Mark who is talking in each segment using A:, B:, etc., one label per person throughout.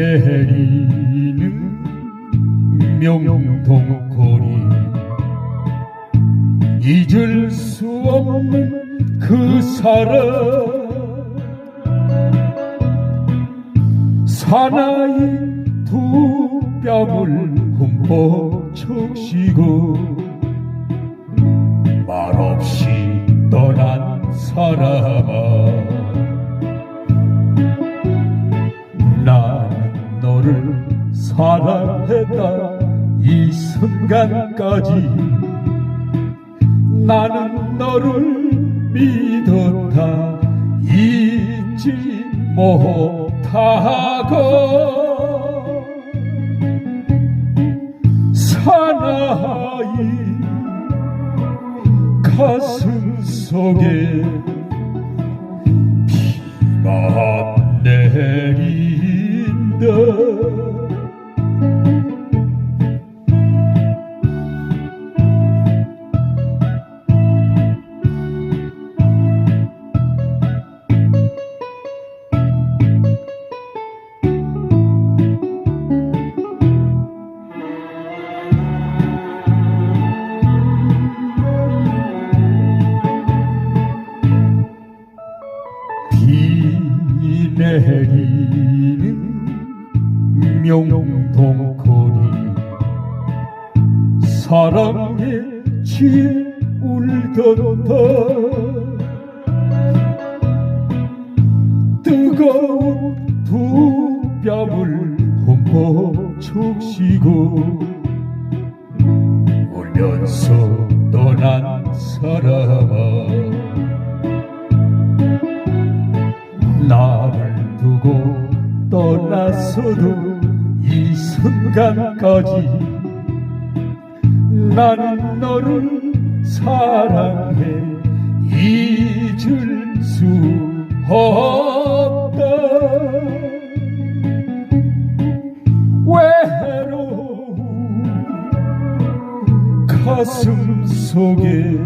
A: 내리는 명동거리. 잊을 수 없는 그 사람 사나이 두 뺨을 흠뻑 적시고 말없이 떠난 사람아 너를 사랑했다. 이 순간까지 나는 너를 믿었다. 잊지 못하고 사나이 가슴 속에 내리는 명동거리. 사랑에 취해 울던다. 뜨거운 두 뺨을 흠뻑 적시고 울면서 떠난 사람아. 나를 두고 떠났어도 이 순간까지 나는 너를 사랑해 잊을 수 없다. 외로운 가슴 속에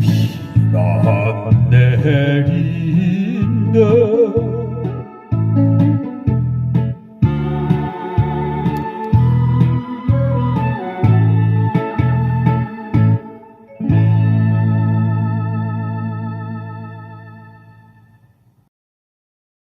A: 비난 내리 good.